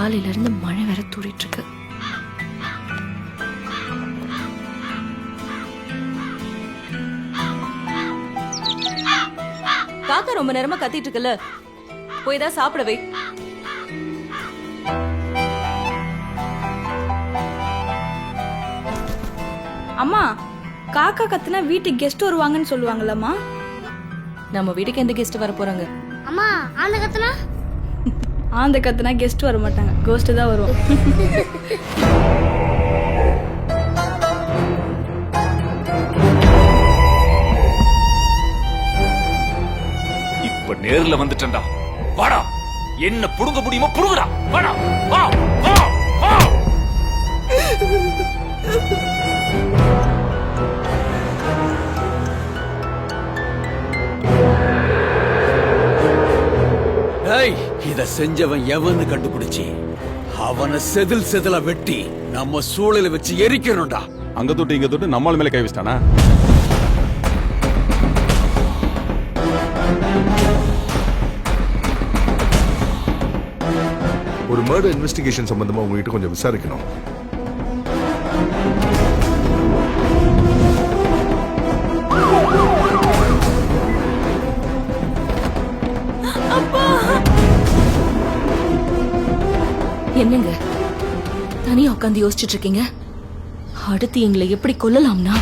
காலையில இருந்து மழை வேற தூரிட்டு இருக்கு காக்கா ரொம்ப நேரமா கத்திட்டு இருக்குல்ல போய் தான் சாப்பிட வை. அம்மா காக்கா கத்துனா வீட்டுக்கு கெஸ்ட் வருவாங்கன்னு சொல்லுவாங்கல்லம்மா. நம்ம வீட்டுக்கு எந்த கெஸ்ட் வர போறாங்க? அம்மா ஆந்த கத்துனா? ஆந்த கத்துனா கெஸ்ட் வர மாட்டாங்க கோஸ்ட் தான் வருவோம். இப்ப நேர்ல வந்துட்டா வாடா. என்ன புடுங்க முடியுமோ புடுங்கடா. வாடா. வா வா வா. ஏய் இத செஞ்சவன் எவன்னு கண்டுபிடிச்சி? அவனை செதில் செதிலா வெட்டி நம்ம சூழல வச்சு எரிக்கணும்டா. அங்க தொட்டு இங்க தொட்டு நம்மால் மேல கை வச்சிட்டானா? ஒரு மர்டர் இன்வெஸ்டிகேஷன் சம்பந்தமா உங்ககிட்ட கொஞ்சம் விசாரிக்கணும். என்னங்க? தனியா உட்காந்து யோசிச்சுட்டு இருக்கீங்க? அடுத்து எங்களை எப்படி கொல்லலாம்னா?